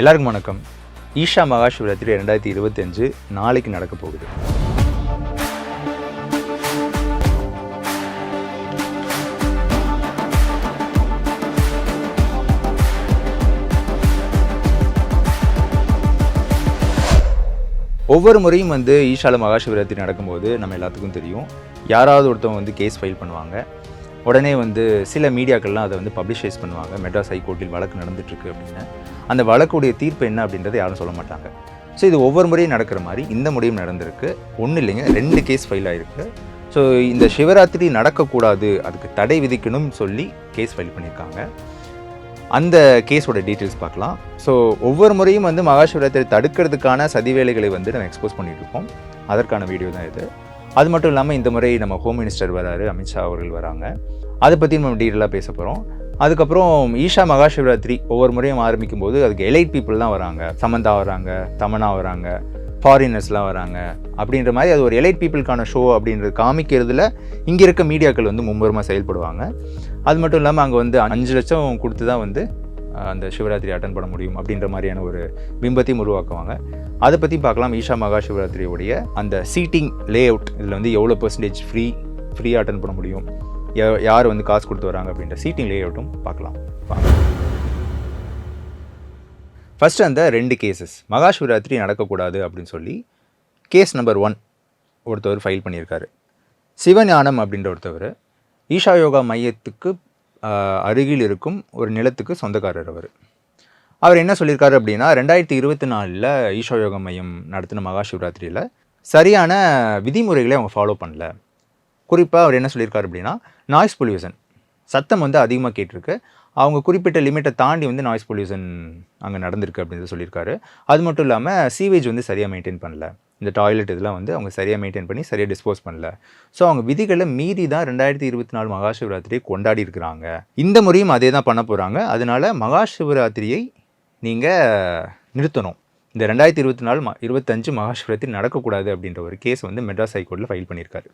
எல்லாருக்கும் வணக்கம். ஈஷா மகாசிவராத்திரி ரெண்டாயிரத்தி இருபத்தஞ்சு நாளைக்கு நடக்க போகுது. ஒவ்வொரு முறையும் வந்து ஈஷால மகாசிவராத்திரி நடக்கும்போது நம்ம எல்லாத்துக்கும் தெரியும். யாராவது ஒருத்தவங்க வந்து கேஸ் ஃபைல் பண்ணுவாங்க. உடனே வந்து சில மீடியாக்கள்லாம் அதை வந்து பப்ளிஷைஸ் பண்ணுவாங்க. மெட்ராஸ் ஹைகோர்ட்டில் வழக்கு நடந்துட்டுருக்கு அப்படின்னு. அந்த வழக்குடைய தீர்ப்பு என்ன அப்படின்றத யாரும் சொல்ல மாட்டாங்க. ஸோ இது ஒவ்வொரு முறையும் நடக்கிற மாதிரி இந்த முறையும் நடந்திருக்கு. ஒன்றும் இல்லைங்க ரெண்டு கேஸ் ஃபைல் ஆகிருக்கு ஸோ இந்த சிவராத்திரி நடக்கக்கூடாது அதுக்கு தடை விதிக்கணும்னு சொல்லி கேஸ் ஃபைல் பண்ணியிருக்காங்க. அந்த கேஸோட டீட்டெயில்ஸ் பார்க்கலாம். ஸோ ஒவ்வொரு முறையும் வந்து மகாசிவராத்திரி தடுக்கிறதுக்கான சதி வேலைகளை வந்து நம்ம எக்ஸ்போஸ் பண்ணிட்டு இருக்கோம். அதற்கான வீடியோ தான் இது. அது மட்டும் இல்லாமல் இந்த முறை நம்ம ஹோம் மினிஸ்டர் வராரு அமித்ஷா அவர்கள் வராங்க. அதை பற்றி நம்ம டீட்டெயிலாக பேச போகிறோம் அதுக்கப்புறம் ஈஷா மகாசிவராத்திரி ஒவ்வொரு முறையும் ஆரம்பிக்கும் போது அதுக்கு எலைட் பீப்புள் தான் வராங்க. சமந்தா வராங்க தமனா வராங்க ஃபாரினர்ஸ்லாம் வராங்க. அப்படின்ற மாதிரி அது ஒரு எலைட் பீப்புளுக்கான ஷோ அப்படின்றது காமிக்கிறதுல இங்கே இருக்க மீடியாக்கள் வந்து மும்முரமாக செயல்படுவாங்க. அது மட்டும் இல்லாமல் அங்கே வந்து அஞ்சு லட்சம் கொடுத்து தான் வந்து அந்த சிவராத்திரி அட்டன் பண்ண முடியும் அப்படின்ற மாதிரியான ஒரு பிம்பத்தையும் உருவாக்குவாங்க. அதை பற்றி பார்க்கலாம். ஈஷா மகா சிவராத்திரியோடைய அந்த சீட்டிங் லே அவுட் இதில் வந்து எவ்வளோ பர்சன்டேஜ் ஃப்ரீ ஃப்ரீயாக அட்டன் பண்ண முடியும்? யா- யார் வந்து காசு கொடுத்து வராங்க அப்படின்ற சீட்டிங் லே அவுட்டும் பார்க்கலாம் ஃபஸ்ட்டு அந்த ரெண்டு கேசஸ் மகா சிவராத்திரி நடக்கக்கூடாது அப்படின்னு சொல்லி கேஸ் நம்பர் ஒன் ஒருத்தவர் ஃபைல் பண்ணியிருக்காரு. சிவஞானம் அப்படின்ற ஒருத்தவர் ஈஷா யோகா மையத்துக்கு அருகில் இருக்கும் ஒரு நிலத்துக்கு சொந்தக்காரர் அவர். அவர் என்ன சொல்லியிருக்காரு அப்படின்னா ரெண்டாயிரத்தி இருபத்தி நாலில் ஈஷா யோகா மையம் நடத்தின மகாசிவராத்திரியில் சரியான விதிமுறைகளை அவங்க ஃபாலோ பண்ணல. குறிப்பாக அவர் என்ன சொல்லியிருக்காரு அப்படின்னா நாய்ஸ் பொல்யூஷன் சத்தம் வந்து அதிகமாக கேட்டிருக்கு. அவங்க குறிப்பிட்ட லிமிட்டை தாண்டி வந்து நாய்ஸ் பொல்யூஷன் அங்கே நடந்திருக்கு அப்படின்னு சொல்லியிருக்காரு. அது மட்டும் இல்லாமல் சீவேஜ் வந்து சரியாக மெயின்டைன் பண்ணல. இந்த டாய்லெட் இதெல்லாம் வந்து அவங்க சரியாக மெயின்டைன் பண்ணி சரியாக டிஸ்போஸ் பண்ணல. ஸோ அவங்க விதிகளை மீறி தான் ரெண்டாயிரத்தி இருபத்தி நாலு மகாசிவராத்திரியை கொண்டாடி இருக்கிறாங்க. இந்த முறையும் அதே தான் பண்ண போகிறாங்க அதனால மகாசிவராத்திரியை நீங்கள் நிறுத்தணும். இந்த ரெண்டாயிரத்தி இருபத்தி நாலு ம இருபத்தஞ்சு மகாசிவராத்திரி நடக்கக்கூடாது அப்படின்ற ஒரு கேஸ் வந்து மெட்ராஸ் ஹைகோர்ட்டில் ஃபைல் பண்ணியிருக்காரு.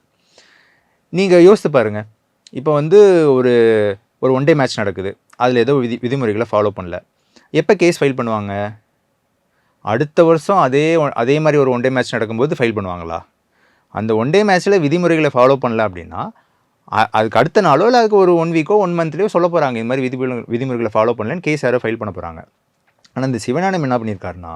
நீங்கள் யோசித்து பாருங்கள் இப்போ வந்து ஒரு ஒரு ஒன் டே மேட்ச் நடக்குது. அதில் ஏதோ விதி விதிமுறைகளை ஃபாலோ பண்ணல. எப்போ கேஸ் ஃபைல் பண்ணுவாங்க? அடுத்த வருஷம் அதே அதே மாதிரி ஒரு ஒன் டே மேட்ச் நடக்கும்போது ஃபைல் பண்ணுவாங்களா? அந்த ஒன் டே மேட்ச்சில் விதிமுறைகளை ஃபாலோ பண்ணல அப்படின்னா அதுக்கு அடுத்த நாளோ இல்லை அதுக்கு ஒரு ஒன் வீக்கோ ஒன் மந்த்லேயோ சொல்ல போகிறாங்க இந்த மாதிரி விதிமுறை விதிமுறைகளை ஃபாலோ பண்ணலன்னு கேஸ் யாரோ ஃபைல் பண்ண போகிறாங்க ஆனால் இந்த சிவஞானம் என்ன பண்ணியிருக்காருன்னா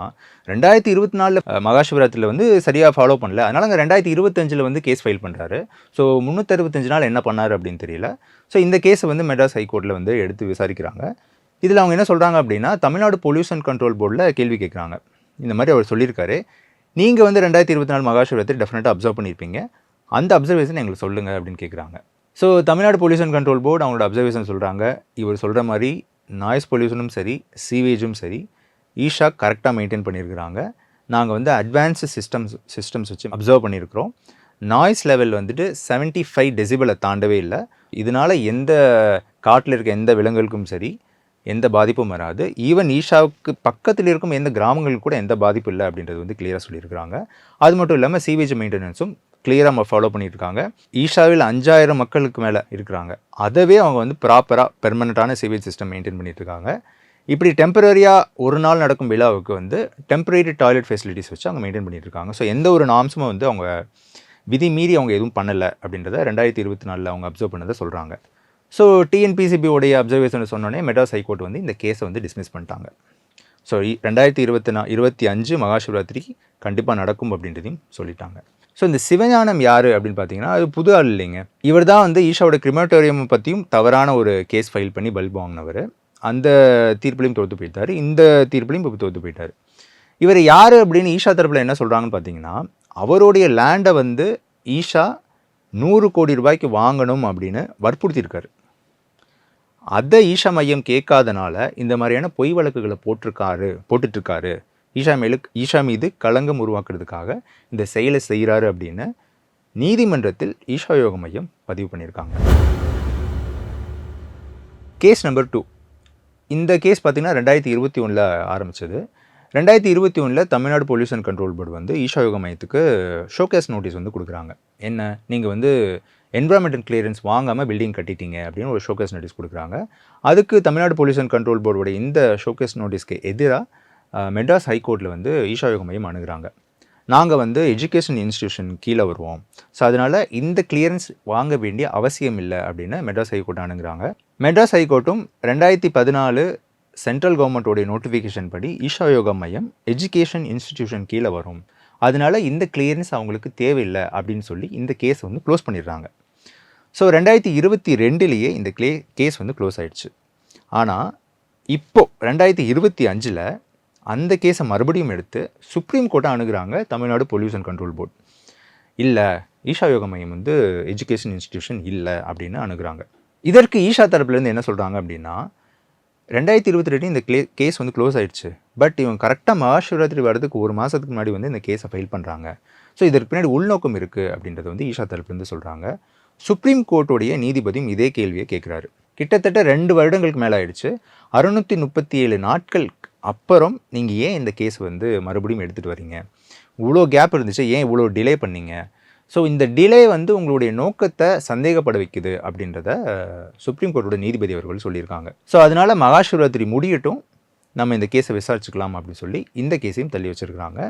ரெண்டாயிரத்தி இருபத்தி நாலில் மகாசிவராத்திரியில் வந்து சரியாக ஃபாலோ பண்ணல. அதனால் அங்கே ரெண்டாயிரத்தி இருபத்தஞ்சில் வந்து கேஸ் ஃபைல் பண்ணுறாரு ஸோ முந்நூற்றறுபத்தஞ்சு நாள் என்ன பண்ணார் அப்படின்னு தெரியல. ஸோ இந்த கேஸை வந்து மெட்ராஸ் ஹைகோர்ட்டில் வந்து எடுத்து விசாரிக்கிறாங்க. இதில் அவங்க என்ன சொல்கிறாங்க அப்படின்னா தமிழ்நாடு பொல்யூஷன் கண்ட்ரோல் போர்டில் கேள்வி கேட்குறாங்க. இந்த மாதிரி அவர் சொல்லியிருக்காரு. நீங்கள் வந்து ரெண்டாயிரத்தி இருபத்தி நாலு மகாசிவராத்திரி டெஃபினட்டாக அப்சர்வ் பண்ணியிருப்பீங்க. அந்த அப்சர்வேஷன் எங்களுக்கு சொல்லுங்கள் அப்படின்னு கேட்குறாங்க so Tamil Nadu pollution control board அவங்களோட அப்சர்வேஷன் சொல்கிறாங்க இவர் சொல்கிற மாதிரி நாய்ஸ் பொல்யூஷனும் சரி சீவேஜும் சரி ஈஷா கரெக்டாக மெயின்டைன் பண்ணியிருக்கிறாங்க. நாங்கள் வந்து அட்வான்ஸ்டு சிஸ்டம்ஸ் சிஸ்டம்ஸ் வச்சு அப்சர்வ் பண்ணியிருக்கிறோம். நாய்ஸ் லெவல் வந்துட்டு 75 ஃபைவ் டெசிபிளை தாண்டவே இல்லை. இதனால் எந்த காட்டில் இருக்க எந்த விலங்குகளுக்கும் சரி எந்த பாதிப்பும் வராது. ஈவன் ஈஷாவுக்கு பக்கத்தில் இருக்கும் எந்த கிராமங்களுக்கு கூட எந்த பாதிப்பும் இல்லை அப்படின்றது வந்து கிளியராக சொல்லியிருக்கிறாங்க. அது மட்டும் இல்லாமல் சீவேஜ் மெயின்டெனன்ஸும் கிளியராக ஃபாலோ பண்ணியிருக்காங்க. ஈஷாவில் அஞ்சாயிரம் மக்களுக்கு மேலே இருக்கிறாங்க. அதவே அவங்க வந்து ப்ராப்பராக பெர்மனண்ட்டான சீவேஜ் சிஸ்டம் மெயின்டைன் பண்ணியிருக்காங்க. இப்படி டெம்பரரியாக ஒரு நாள் நடக்கும் விழாவுக்கு வந்து டெம்பரரி டாய்லெட் ஃபெசிலிட்டிஸ் வச்சு அவங்க மெயின்டைன் பண்ணிட்டுருக்காங்க ஸோ எந்த ஒரு நாம்ஸும் வந்து அவங்க விதி மீறி அவங்க எதுவும் பண்ணலை அப்படின்றத ரெண்டாயிரத்தி இருபத்தி நாலில் அவங்க அப்சர்வ் பண்ணதை சொல்கிறாங்க ஸோ டிஎன்பிசிபி உடைய அப்சர்வேஷன் சொன்னோடனே மெட்ராஸ் ஹைகோர்ட் வந்து இந்த கேஸை வந்து டிஸ்மிஸ் பண்ணிட்டாங்க. ஸோ ரெண்டாயிரத்தி இருபத்தி நா இருபத்தி அஞ்சு மகாசிவராத்திரி கண்டிப்பாக நடக்கும் அப்படின்றதையும் சொல்லிட்டாங்க. ஸோ இந்த சிவஞானம் யார் அப்படின்னு பார்த்தீங்கன்னா அது புது ஆள் இல்லைங்க. இவர் தான் வந்து ஈஷாவோட கிரிமட்டோரியம் பற்றியும் தவறான ஒரு கேஸ் ஃபைல் பண்ணி பல்ப் வாங்கினவர். அந்த தீர்ப்புலையும் தோற்று போயிட்டார். இந்த தீர்ப்புலையும் இப்போ தோற்று போயிட்டார். இவர் யார் அப்படின்னு ஈஷா தரப்பில் என்ன சொல்கிறாங்கன்னு பார்த்தீங்கன்னா அவருடைய லேண்டை வந்து ஈஷா நூறு கோடி ரூபாய்க்கு வாங்கணும் அப்படின்னு வற்புறுத்தியிருக்காரு. அதை ஈஷா மையம் கேட்காதனால இந்த மாதிரியான பொய் வழக்குகளை போட்டிருக்காரு போட்டுட்ருக்காரு ஈஷா மேலுக்கு ஈஷா மீது களங்கம் உருவாக்குறதுக்காக இந்த செயலை செய்கிறாரு அப்படின்னு நீதிமன்றத்தில் ஈஷா யோக மையம் பதிவு பண்ணியிருக்காங்க. Case number two. இந்த கேஸ் பார்த்தீங்கன்னா ரெண்டாயிரத்தி இருபத்தி ஒன்றில் ஆரம்பிச்சது. ரெண்டாயிரத்தி இருபத்தி ஒன்றில் தமிழ்நாடு பொல்யூஷன் கண்ட்ரோல் போர்டு வந்து ஈஷா யோக மையத்துக்கு ஷோகேஸ் நோட்டீஸ் வந்து கொடுக்குறாங்க. என்ன? நீங்கள் வந்து என்வரான்மெண்டல் கிளியரன்ஸ் வாங்காமல் பில்டிங் கட்டிட்டீங்க அப்படின்னு ஒரு ஷோகேஸ் நோட்டீஸ் கொடுக்குறாங்க. அதுக்கு தமிழ்நாடு பொல்யூஷன் கண்ட்ரோல் போர்டோட இந்த ஷோகேஸ் நோட்டீஸ்க்கு எதிராக மெட்ராஸ் ஹைகோர்ட்டில் வந்து ஈஷா யோக மையம் அணுகிறாங்க. நாங்கள் வந்து எஜுகேஷன் இன்ஸ்டியூஷன் கீழே வருவோம். ஸோ அதனால் இந்த கிளியரன்ஸ் வாங்க வேண்டிய அவசியம் இல்லை அப்படின்னு மெட்ராஸ் ஹைகோர்ட் அணுகிறாங்க. மெட்ராஸ் ஹைகோர்ட்டும் ரெண்டாயிரத்தி பதினாலு சென்ட்ரல் கவர்மெண்ட்டோடைய நோட்டிஃபிகேஷன் படி ஈஷா யோகா மையம் எஜுகேஷன் இன்ஸ்டிடியூஷன் கீழே வரும். அதனால இந்த கிளியரன்ஸ் அவங்களுக்கு தேவையில்லை அப்படின்னு சொல்லி இந்த கேஸ் வந்து க்ளோஸ் பண்ணிடுறாங்க. ஸோ ரெண்டாயிரத்தி இருபத்தி ரெண்டுலேயே இந்த க்ளே கேஸ் வந்து க்ளோஸ் ஆகிடுச்சு ஆனால் இப்போது ரெண்டாயிரத்தி இருபத்தி அஞ்சில் அந்த கேஸை மறுபடியும் எடுத்து சுப்ரீம் கோர்ட்டை அணுகிறாங்க தமிழ்நாடு பொல்யூஷன் கண்ட்ரோல் போர்ட் இல்லை ஈஷா யோக மையம் வந்து எஜுகேஷன் இன்ஸ்டிடியூஷன் இல்லை அப்படின்னு அணுகிறாங்க. இதற்கு ஈஷா தரப்புலேருந்து என்ன சொல்கிறாங்க அப்படின்னா ரெண்டாயிரத்தி இருபத்தி ரெண்டு இந்த க்ளே கேஸ் வந்து க்ளோஸ் ஆயிடுச்சு. பட் இவங்க கரெக்டாக மகாசிவராத்திரி வரதுக்கு ஒரு மாதத்துக்கு முன்னாடி வந்து இந்த கேஸை ஃபைல் பண்ணுறாங்க ஸோ இதற்கு பின்னாடி உள்நோக்கம் இருக்குது அப்படின்றது வந்து ஈஷா தரப்புலேருந்து சொல்கிறாங்க சுப்ரீம் கோர்ட்டுடைய நீதிபதியும் இதே கேள்வியை கேட்குறாரு. கிட்டத்தட்ட ரெண்டு வருடங்களுக்கு மேலே ஆயிடுச்சு. அறுநூற்றி முப்பத்தி ஏழு நாட்கள் அப்புறம் நீங்கள் ஏன் இந்த கேஸ் வந்து மறுபடியும் எடுத்துகிட்டு வரீங்க இவ்வளோ கேப் இருந்துச்சு. ஏன் இவ்வளோ டிலே பண்ணீங்க? ஸோ இந்த டிலே வந்து உங்களுடைய நோக்கத்தை சந்தேகப்பட வைக்குது அப்படின்றத சுப்ரீம் கோர்ட்டோட நீதிபதி அவர்கள் சொல்லியிருக்காங்க. ஸோ அதனால் மகாசிவராத்திரி முடியட்டும். நம்ம இந்த கேஸை விசாரிச்சுக்கலாம் அப்படின்னு சொல்லி இந்த கேஸையும் தள்ளி வச்சிருக்கிறாங்க.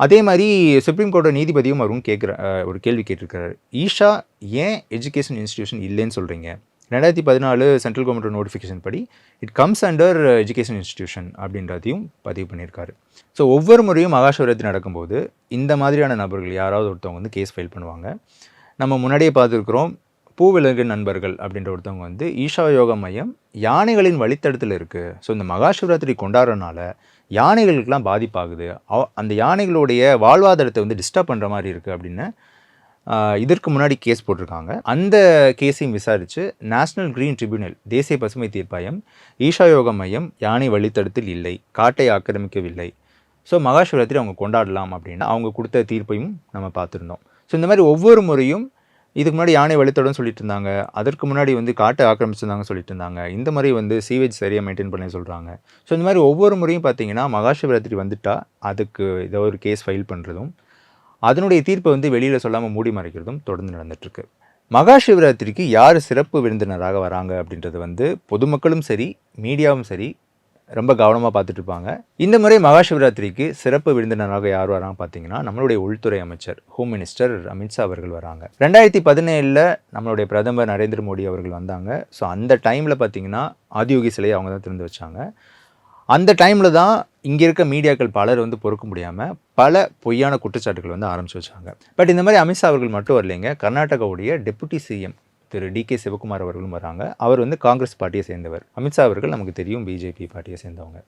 அதே மாதிரி சுப்ரீம் கோர்ட்டோட நீதிபதியும் அவரும் கேட்குற ஒரு கேள்வி கேட்டிருக்கிறாரு ஈஷா ஏன் எஜுகேஷன் இன்ஸ்டிடியூஷன் இல்லைன்னு சொல்கிறீங்க ரெண்டாயிரத்தி பதினாலு சென்ட்ரல் கவர்மெண்ட் நோட்டிஃபிகேஷன் படி it comes under education institution அப்படின்றதையும் பதிவு பண்ணியிருக்காரு. ஸோ ஒவ்வொரு முறையும் மகாசிவராத்திரி நடக்கும்போது இந்த மாதிரியான நபர்கள் யாராவது ஒருத்தவங்க வந்து கேஸ் ஃபைல் பண்ணுவாங்க. நம்ம முன்னாடியே பார்த்துருக்குறோம் பூவிலகு நண்பர்கள் அப்படின்ற ஒருத்தவங்க வந்து ஈஷா யோகா மையம் யானைகளின் வழித்தடத்தில் இருக்குது ஸோ இந்த மகாசிவராத்திரி கொண்டாடுறதுனால யானைகளுக்கெல்லாம் பாதிப்பாகுது. அவ- அந்த யானைகளுடைய வாழ்வாதாரத்தை வந்து டிஸ்டர்ப் பண்ணுற மாதிரி இருக்குது அப்படின்னு இதற்கு முன்னாடி கேஸ் போட்டிருக்காங்க. அந்த கேஸையும் விசாரித்து நேஷனல் கிரீன் ட்ரிபியூனல் தேசிய பசுமை தீர்ப்பாயம் ஈஷா யோக மையம் யானை வழித்தடத்தில் இல்லை காட்டை ஆக்கிரமிக்கவில்லை. ஸோ மகாசிவராத்திரி அவங்க கொண்டாடலாம் அப்படின்னு அவங்க கொடுத்த தீர்ப்பையும் நம்ம பார்த்துருந்தோம். ஸோ இந்த மாதிரி ஒவ்வொரு முறையும் இதுக்கு முன்னாடி யானை வழித்தடம் சொல்லிட்டு இருந்தாங்க. அதற்கு முன்னாடி வந்து காட்டை ஆக்கிரமிச்சிருந்தாங்க சொல்லிட்டு இருந்தாங்க. இந்த மாதிரி வந்து சீவேஜ் சரியாக மெயின்டைன் பண்ண சொல்கிறாங்க ஸோ இந்த மாதிரி ஒவ்வொரு முறையும் பார்த்தீங்கன்னா மகாசிவராத்திரி வந்துட்டா அதுக்கு ஏதோ ஒரு கேஸ் ஃபைல் பண்ணுறதும் அதனுடைய தீர்ப்பை வந்து வெளியில் சொல்லாமல் மூடி மறைக்கிறதும் தொடர்ந்து நடந்துட்டுருக்கு. மகாசிவராத்திரிக்கு யார் சிறப்பு விருந்தினராக வராங்க அப்படின்றது வந்து பொதுமக்களும் சரி மீடியாவும் சரி ரொம்ப கவனமாக பார்த்துட்ருப்பாங்க இந்த முறை மகாசிவராத்திரிக்கு சிறப்பு விருந்தினராக யார் வராங்க பார்த்தீங்கன்னா நம்மளுடைய உள்துறை அமைச்சர் ஹோம் மினிஸ்டர் அமித்ஷா அவர்கள் வராங்க. ரெண்டாயிரத்தி பதினேழில் நம்மளுடைய பிரதமர் நரேந்திர மோடி அவர்கள் வந்தாங்க. ஸோ அந்த டைமில் பார்த்தீங்கன்னா ஆதியோகி சிலையை அவங்க தான் திறந்து வச்சாங்க. அந்த டைமில் தான் இங்கே இருக்க மீடியாக்கள் பலர் வந்து பொறுக்க முடியாமல் பல பொய்யான குற்றச்சாட்டுகள் வந்து ஆரம்பிச்சு வச்சாங்க. பட் இந்த மாதிரி அமித்ஷா அவர்கள் மட்டும் வரலைங்க. கர்நாடகாவுடைய டெபுட்டி சிஎம் திரு டி கே சிவகுமார் அவர்களும் வராங்க. அவர் வந்து காங்கிரஸ் பார்ட்டியை சேர்ந்தவர். அமித்ஷா அவர்கள் நமக்கு தெரியும் பிஜேபி பார்ட்டியை சேர்ந்தவங்க.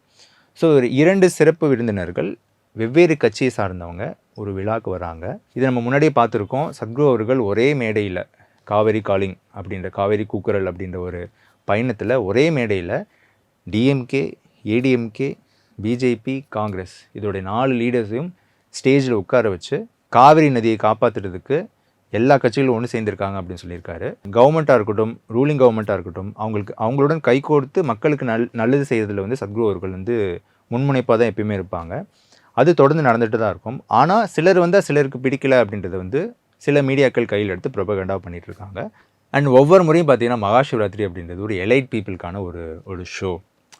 ஸோ இரண்டு சிறப்பு விருந்தினர்கள் வெவ்வேறு கட்சியை சார்ந்தவங்க ஒரு விழாக்கு வராங்க. இதை நம்ம முன்னாடியே பார்த்துருக்கோம். சத்குரு அவர்கள் ஒரே மேடையில் காவேரி காலிங் அப்படின்ற காவேரி கூக்குரல் அப்படின்ற ஒரு பயணத்தில் ஒரே மேடையில் டிஎம்கே ஏடிஎம்கே பிஜேபி காங்கிரஸ் இதோடைய நாலு லீடர்ஸையும் ஸ்டேஜில் உட்கார வச்சு காவிரி நதியை காப்பாற்றுறதுக்கு எல்லா கட்சிகளும் ஒன்று சேர்ந்திருக்காங்க அப்படின்னு சொல்லியிருக்காரு. கவர்மெண்ட்டாக இருக்கட்டும் ரூலிங் கவர்மெண்ட்டாக இருக்கட்டும் அவங்களுக்கு அவங்களுடன் கைகோர்த்து மக்களுக்கு நல் நல்லது செய்கிறதுல வந்து சத்குரு அவர்கள் வந்து முன்முனைப்பாக தான் எப்பயுமே இருப்பாங்க. அது தொடர்ந்து நடந்துட்டு தான் இருக்கும். ஆனால் சிலர் வந்து சிலருக்கு பிடிக்கல அப்படின்றத வந்து சில மீடியாக்கள் கையில் எடுத்து ப்ரொபகண்டா பண்ணிகிட்டு இருக்காங்க. அண்ட் ஒவ்வொரு முறையும் பார்த்தீங்கன்னா மகாசிவராத்திரி அப்படின்றது ஒரு எலைட் பீப்புளுக்கான ஒரு ஒரு ஷோ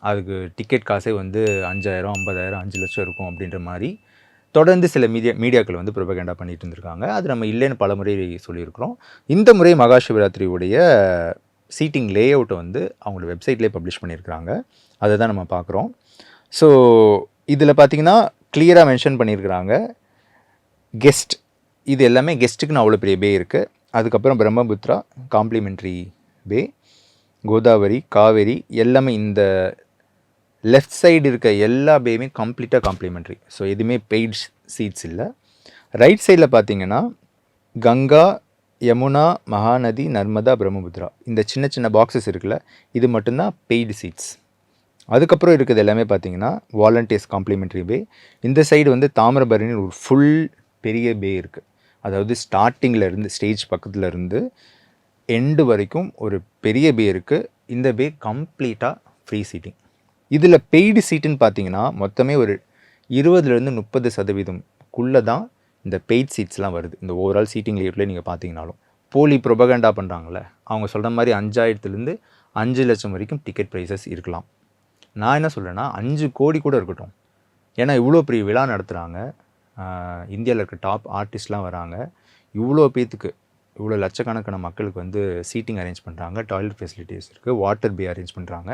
அதுக்கு டிக்கெட் காசே வந்து அஞ்சாயிரம் ஐம்பதாயிரம் அஞ்சு லட்சம் இருக்கும் அப்படின்ற மாதிரி தொடர்ந்து சில மீடியா மீடியாக்கள் வந்து ப்ரொபகேண்டா பண்ணிட்டு இருந்திருக்காங்க. அது நம்ம இல்லைன்னு பல முறை சொல்லியிருக்கிறோம். இந்த முறை மகாசிவராத்திரியுடைய சீட்டிங் லே அவுட்டை வந்து அவங்களோட வெப்சைட்லேயே பப்ளிஷ் பண்ணியிருக்கிறாங்க. அதை தான் நம்ம பார்க்குறோம். ஸோ இதில் பார்த்தீங்கன்னா கிளியராக மென்ஷன் பண்ணியிருக்கிறாங்க. கெஸ்ட் இது எல்லாமே கெஸ்ட்டுக்குன்னு அவ்வளோ பெரிய பே இருக்குது அதுக்கப்புறம் பிரம்மபுத்ரா காம்ப்ளிமெண்ட்ரி பே கோதாவரி காவேரி எல்லாமே இந்த லெஃப்ட் சைடு இருக்க எல்லா பேயுமே கம்ப்ளீட்டாக காம்ப்ளிமெண்ட்ரி ஸோ எதுவுமே பெய்ட் சீட்ஸ் இல்லை. ரைட் சைடில் பார்த்தீங்கன்னா கங்கா யமுனா மகாநதி நர்மதா பிரம்மபுத்ரா இந்த சின்ன சின்ன பாக்ஸஸ் இருக்குல்ல இது மட்டும்தான் பெய்டு சீட்ஸ் அதுக்கப்புறம் இருக்கிறது எல்லாமே பார்த்தீங்கன்னா வாலண்டியர்ஸ் காம்ப்ளிமெண்ட்ரி பே இந்த சைடு வந்து தாமிரபரணி ஒரு ஃபுல் பெரிய பே இருக்குது அதாவது ஸ்டார்டிங்கில் இருந்து ஸ்டேஜ் பக்கத்தில் இருந்து எண்டு வரைக்கும் ஒரு பெரிய பே இருக்குது இந்த பே கம்ப்ளீட்டாக ஃப்ரீ சீட்டிங் இதில் பெய்டு சீட்டுன்னு பார்த்தீங்கன்னா மொத்தமே ஒரு இருபதுலேருந்து முப்பது சதவீதம்குள்ளே தான் இந்த பெய்ட் சீட்ஸ்லாம் வருது. இந்த ஓவரால் சீட்டிங் லேட்டில் நீங்கள் பார்த்தீங்கனாலும் போலி ப்ரொபகண்டா பண்ணுறாங்களே அவங்க சொல்கிற மாதிரி அஞ்சாயிரத்துலேருந்து அஞ்சு லட்சம் வரைக்கும் டிக்கெட் ப்ரைஸஸ் இருக்கலாம். நான் என்ன சொல்கிறேன்னா அஞ்சு கோடி கூட இருக்கட்டும். ஏன்னா இவ்வளோ பெரிய விழா நடத்துகிறாங்க இந்தியாவில் இருக்க டாப் ஆர்டிஸ்ட்லாம் வராங்க. இவ்வளோ பேத்துக்கு இவ்வளோ லட்சக்கணக்கான மக்களுக்கு வந்து சீட்டிங் அரேஞ்ச் பண்ணுறாங்க டாய்லெட் ஃபெசிலிட்டிஸ் இருக்குது வாட்டர் பே அரேஞ்ச் பண்ணுறாங்க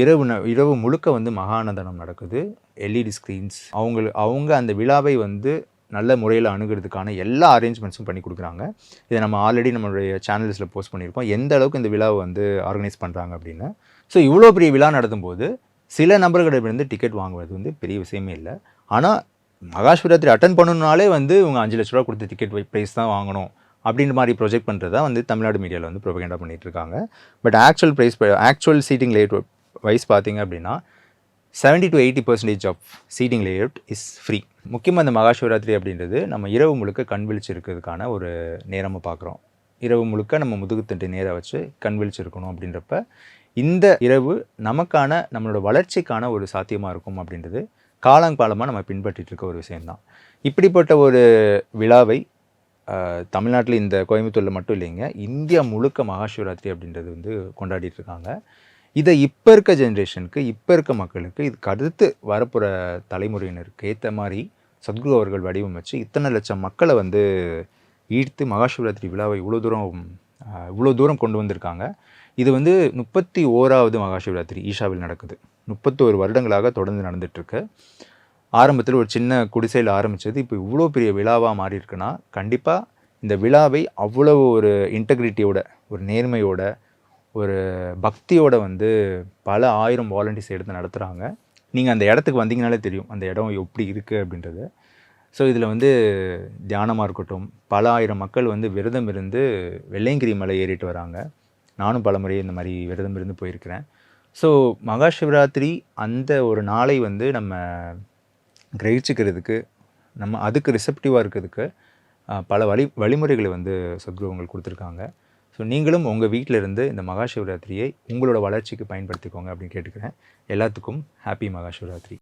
இரவு ந இரவு முழுக்க வந்து மகாநந்தனம் நடக்குது. எல்இடி ஸ்க்ரீன்ஸ் அவங்க அவங்க அந்த விழாவை வந்து நல்ல முறையில் அணுகிறதுக்கான எல்லா அரேஞ்ச்மெண்ட்ஸும் பண்ணி கொடுக்குறாங்க. இதை நம்ம ஆல்ரெடி நம்மளுடைய சேனல்ஸில் போஸ்ட் பண்ணியிருப்போம் எந்த அளவுக்கு இந்த விழாவை வந்து ஆர்கனைஸ் பண்ணுறாங்க அப்படின்னு. ஸோ இவ்வளோ பெரிய விழா நடத்தும்போது சில நபர்களிடமிருந்து டிக்கெட் வாங்குவது வந்து பெரிய விஷயமே இல்லை. ஆனால் மகாசிவராத்திரி அட்டன் பண்ணணுனாலே வந்து இவங்க அஞ்சு லட்ச ரூபா கொடுத்து டிக்கெட் ப்ரைஸ் தான் வாங்கணும் அப்படின்ற மாதிரி ப்ரொஜெக்ட் பண்ணுறதா வந்து தமிழ்நாடு மீடியாவில் வந்து ப்ரொபகேண்டா பண்ணிகிட்ருக்காங்க இருக்காங்க. But actual price actual seating late wise பார்த்தீங்க அப்படின்னா 70 to eighty percentage of seating layout is free முக்கியமாக இந்த மகாசிவராத்திரி அப்படின்றது நம்ம இரவு முழுக்க கண் விழிச்சிருக்கிறதுக்கான ஒரு நேரமாக பார்க்குறோம். இரவு முழுக்க நம்ம முதுகுத்தண்டு நேராக வச்சு கண் விழிச்சிருக்கணும் அப்படின்றப்ப இந்த இரவு நமக்கான நம்மளோட வளர்ச்சிக்கான ஒரு சாத்தியமாக இருக்கும் அப்படின்றது காலங்காலமாக நம்ம பின்பற்றிட்டு இருக்க ஒரு விஷயம்தான். இப்படிப்பட்ட ஒரு விழாவை தமிழ்நாட்டில் இந்த கோயம்புத்தூரில் மட்டும் இல்லைங்க இந்தியா முழுக்க மகாசிவராத்திரி அப்படின்றது வந்து கொண்டாடிட்டு இருக்காங்க இதை இப்போ இருக்க ஜென்ரேஷனுக்கு இப்போ இருக்க மக்களுக்கு இதுக்கு அடுத்து வரப்போகிற தலைமுறையினருக்கு ஏற்ற மாதிரி சத்குரு அவர்கள் வடிவமைச்சு இத்தனை லட்சம் மக்களை வந்து ஈர்த்து மகாசிவராத்திரி விழாவை இவ்வளோ தூரம் இவ்வளோ தூரம் கொண்டு வந்திருக்காங்க. இது வந்து முப்பத்தி ஓராவது மகாசிவராத்திரி ஈஷாவில் நடக்குது. முப்பத்தோரு வருடங்களாக தொடர்ந்து நடந்துட்டுருக்கு. ஆரம்பத்தில் ஒரு சின்ன குடிசையில் ஆரம்பித்தது இப்போ இவ்வளோ பெரிய விழாவாக மாறி இருக்குன்னா கண்டிப்பாக இந்த விழாவை அவ்வளோ ஒரு இன்டெகிரிட்டியோட ஒரு நேர்மையோட ஒரு பக்தியோட வந்து பல ஆயிரம் வாலண்டியர்ஸ் எடுத்து நடத்துகிறாங்க நீங்கள் அந்த இடத்துக்கு வந்தீங்கனாலே தெரியும் அந்த இடம் எப்படி இருக்குது அப்படின்றது. ஸோ இதில் வந்து தியானமாக இருக்கட்டும் பல ஆயிரம் மக்கள் வந்து விரதம் இருந்து வெள்ளையங்கிரி மலை ஏறிட்டு வராங்க. நானும் பல முறை இந்த மாதிரி விரதம் இருந்து போயிருக்கிறேன். ஸோ மகா சிவராத்திரி அந்த ஒரு நாளை வந்து நம்ம கிரகிச்சுக்கிறதுக்கு நம்ம அதுக்கு ரிசப்டிவாக இருக்கிறதுக்கு பல வழி வழிமுறைகளை வந்து சத்குருவங்கள் கொடுத்துருக்காங்க. ஸோ நீங்களும் உங்கள் வீட்டில் இருந்து இந்த மகா சிவராத்திரியை உங்களோட வளர்ச்சிக்கு பயன்படுத்திக்கோங்க அப்படின்னு கேட்டுக்கிறேன். எல்லாத்துக்கும் ஹாப்பி மகா சிவராத்திரி